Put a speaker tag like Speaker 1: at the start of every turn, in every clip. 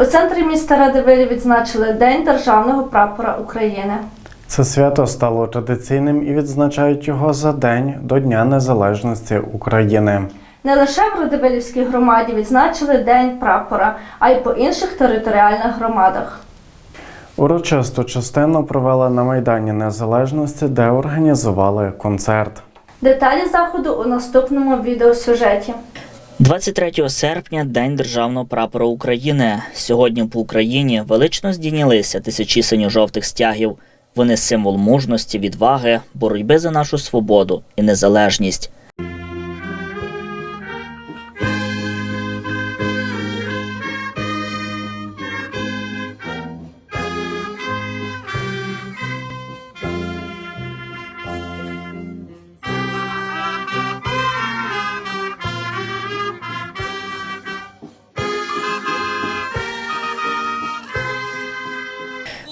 Speaker 1: У центрі міста Радивилі відзначили День державного прапора України.
Speaker 2: Це свято стало традиційним і відзначають його за день до Дня Незалежності України.
Speaker 1: Не лише в Радивилівській громаді відзначили День прапора, а й по інших територіальних громадах.
Speaker 2: Урочисту частину провели на Майдані Незалежності, де організували концерт.
Speaker 1: Деталі заходу у наступному відеосюжеті.
Speaker 3: 23 серпня День державного прапора України. Сьогодні по Україні велично здійнялися тисячі синьо-жовтих стягів. Вони символ мужності, відваги, боротьби за нашу свободу і незалежність.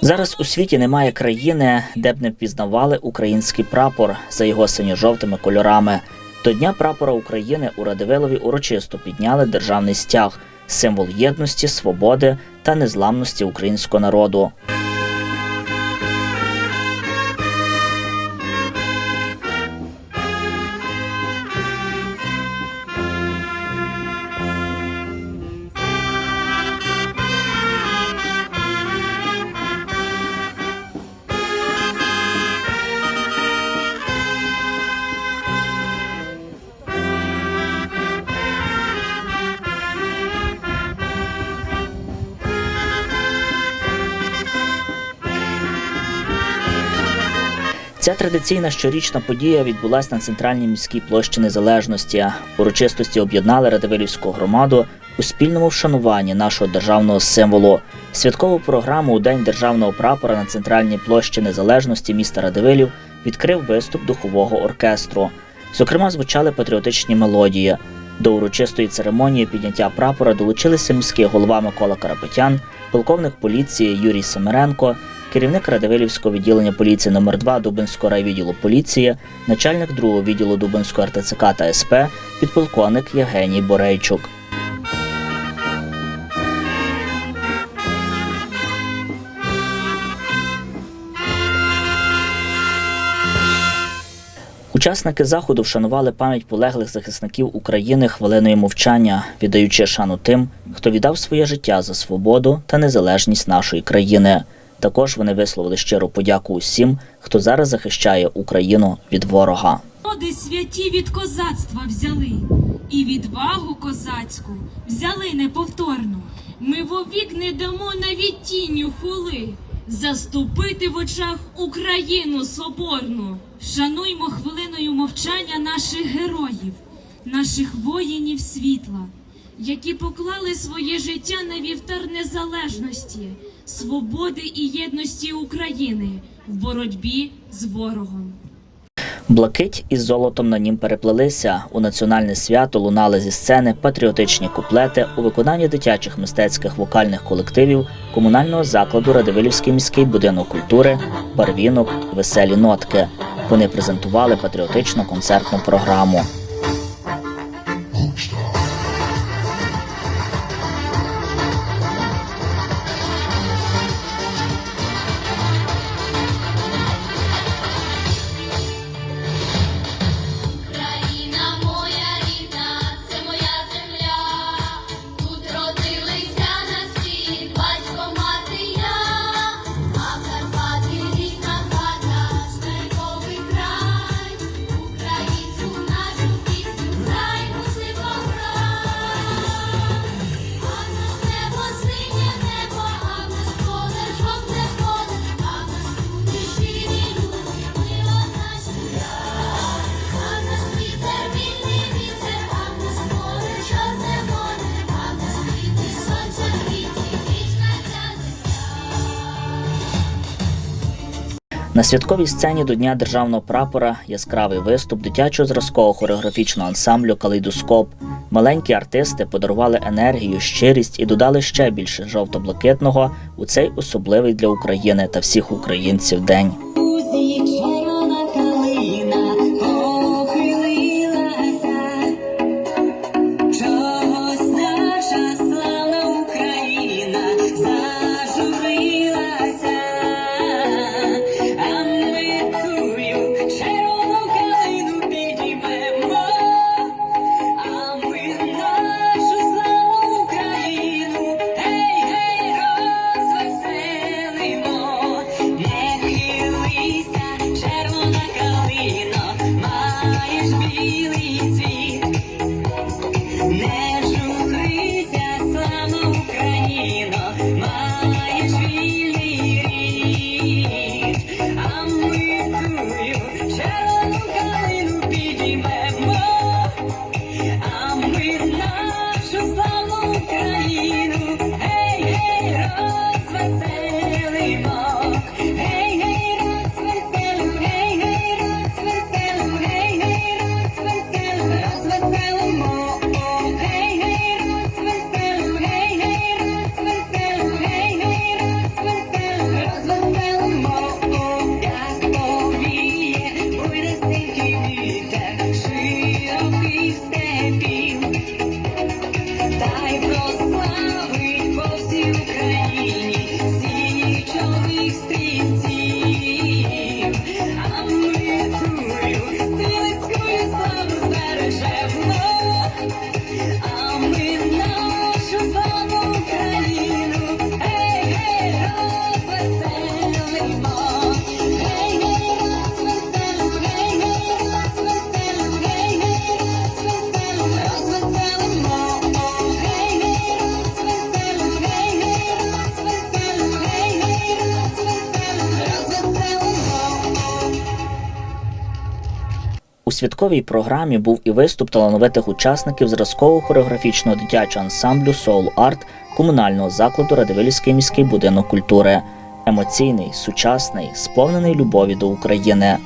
Speaker 3: Зараз у світі немає країни, де б не впізнавали український прапор за його синьо-жовтими кольорами. До Дня прапора України у Радивилові урочисто підняли державний стяг, символ єдності, свободи та незламності українського народу. Ця традиційна щорічна подія відбулася на центральній міській площі Незалежності. Урочистості об'єднали Радивилівську громаду у спільному вшануванні нашого державного символу. Святкову програму у День державного прапора на центральній площі Незалежності міста Радивилів відкрив виступ духового оркестру. Зокрема, звучали патріотичні мелодії. До урочистої церемонії підняття прапора долучилися міський голова Микола Карапетян, полковник поліції Юрій Семеренко, керівник Радивилівського відділення поліції номер 2 Дубинського райвідділу поліції, начальник другого відділу Дубинського РТЦК та СП, підполковник Євгеній Борейчук. Учасники заходу вшанували пам'ять полеглих захисників України хвилиною мовчання, віддаючи шану тим, хто віддав своє життя за свободу та незалежність нашої країни. Також вони висловили щиру подяку усім, хто зараз захищає Україну від ворога.
Speaker 4: Роди святі від козацтва взяли, і відвагу козацьку взяли неповторну. Ми вовік не дамо навіть тінню хули заступити в очах Україну соборну. Вшануймо хвилиною мовчання наших героїв, наших воїнів світла, які поклали своє життя на вівтар незалежності, свободи і єдності України в боротьбі з ворогом.
Speaker 3: Блакить із золотом на нім переплелися. У національне свято лунали зі сцени патріотичні куплети у виконанні дитячих мистецьких вокальних колективів комунального закладу Радивилівський міський будинок культури, барвінок, веселі нотки. Вони презентували патріотичну концертну програму.
Speaker 5: На
Speaker 3: святковій сцені до Дня державного прапора яскравий виступ дитячого зразкового хореографічного ансамблю Калейдоскоп. Маленькі артисти подарували енергію, щирість і додали ще більше жовто-блакитного у цей особливий для України та всіх українців день. У святковій програмі був і виступ талановитих учасників зразкового хореографічного дитячого ансамблю Soul Art комунального закладу Радивилівський міський будинок культури. Емоційний, сучасний, сповнений любові до України.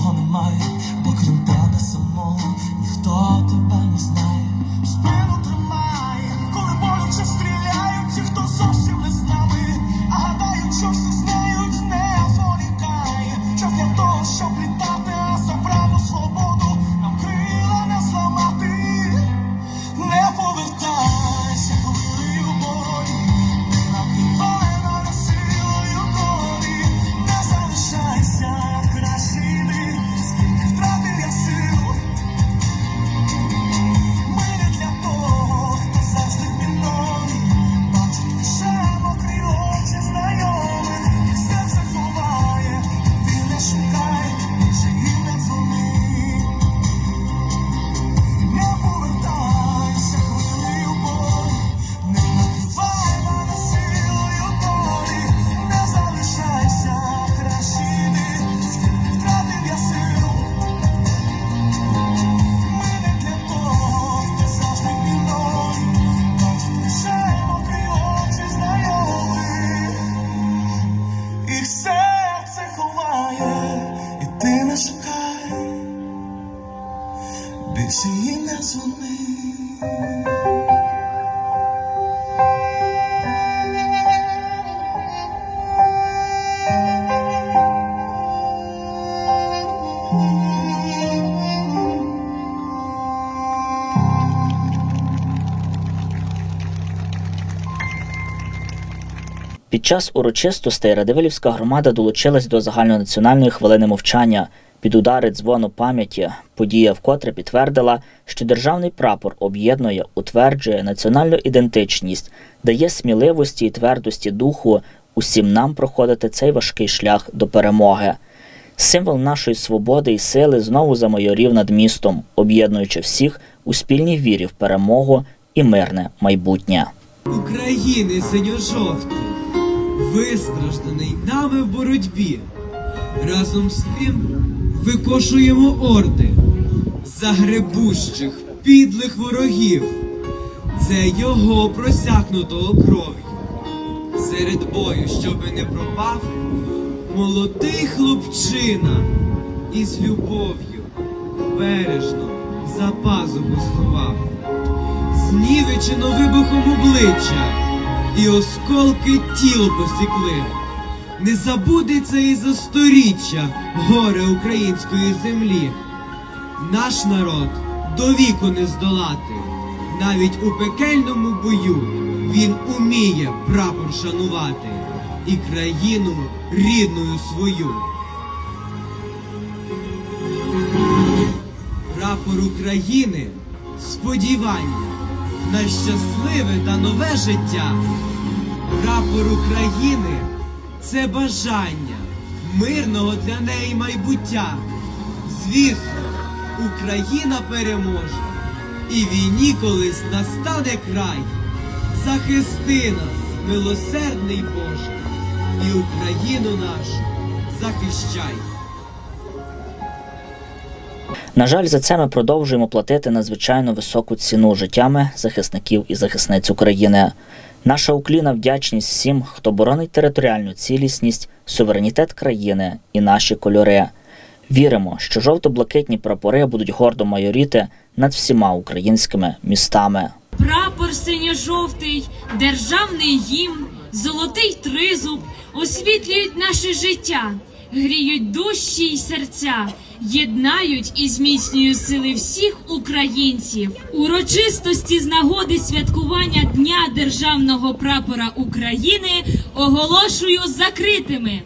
Speaker 6: Неможливого немає, бо тебе самого ніхто тебе не знає. Спину тримай, коли боляче стріляють, ті, хто зовсім
Speaker 3: Під час урочистостей Радивилівська громада долучилась до загальнонаціональної хвилини мовчання. Під удари дзвону пам'яті подія вкотре підтвердила, що державний прапор об'єднує, утверджує національну ідентичність, дає сміливості і твердості духу усім нам проходити цей важкий шлях до перемоги. Символ нашої свободи і сили знову замайорів над містом, об'єднуючи всіх у спільній вірі в перемогу і мирне майбутнє.
Speaker 7: України синьо-жовтий, вистражданий нами в боротьбі. Разом з тим викошуємо орди загребущих, підлих ворогів. Це його просякнутого кров'ю. Серед бою, щоби не пропав, молодий хлопчина із любов'ю бережно за пазуху сховав знівечено вибухом обличчя, і осколки тіл посікли. Не забудеться і за сторіччя горе української землі. Наш народ до віку не здолати, навіть у пекельному бою він уміє прапор шанувати і країну рідною свою. Прапор України сподівання на щасливе та нове життя. Прапор України це бажання мирного для неї майбуття. Звісно, Україна переможе, і війні колись настане край. Захисти нас, милосердний Боже, і Україну нашу захищай.
Speaker 3: На жаль, за це ми продовжуємо платити надзвичайно високу ціну життями захисників і захисниць України. Наша укліна вдячність всім, хто боронить територіальну цілісність, суверенітет країни і наші кольори. Віримо, що жовто-блакитні прапори будуть гордо майоріти над всіма українськими містами.
Speaker 4: Прапор синьо-жовтий, державний гімн, золотий тризуб освітлюють наше життя, гріють душі й серця, єднають і зміцнюють сили всіх українців. Урочистості з нагоди святкування Дня державного прапора України оголошую закритими.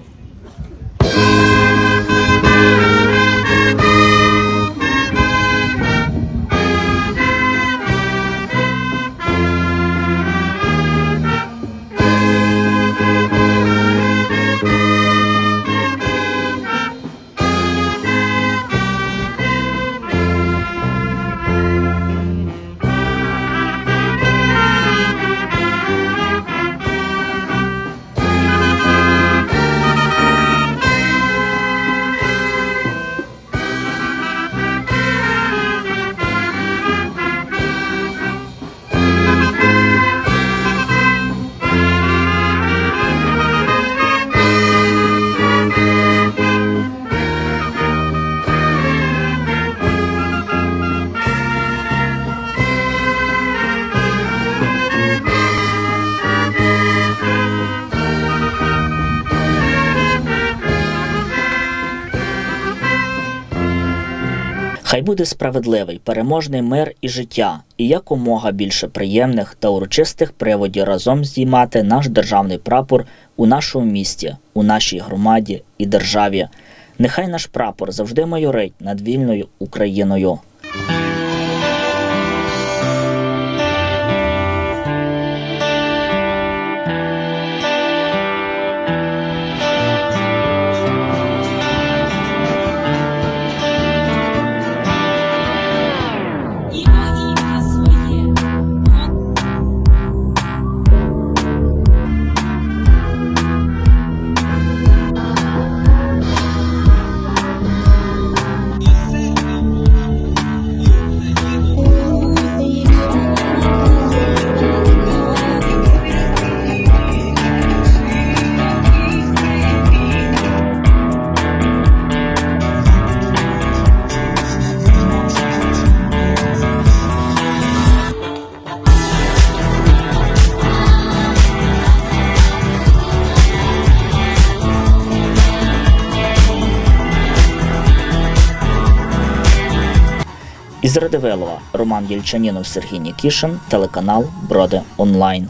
Speaker 3: Хай буде справедливий, переможний мир і життя, і якомога більше приємних та урочистих приводів разом здіймати наш державний прапор у нашому місті, у нашій громаді і державі. Нехай наш прапор завжди майорить над вільною Україною. Із Радивилова Роман Єльчанінов, Сергій Нікішин, телеканал Броди Онлайн.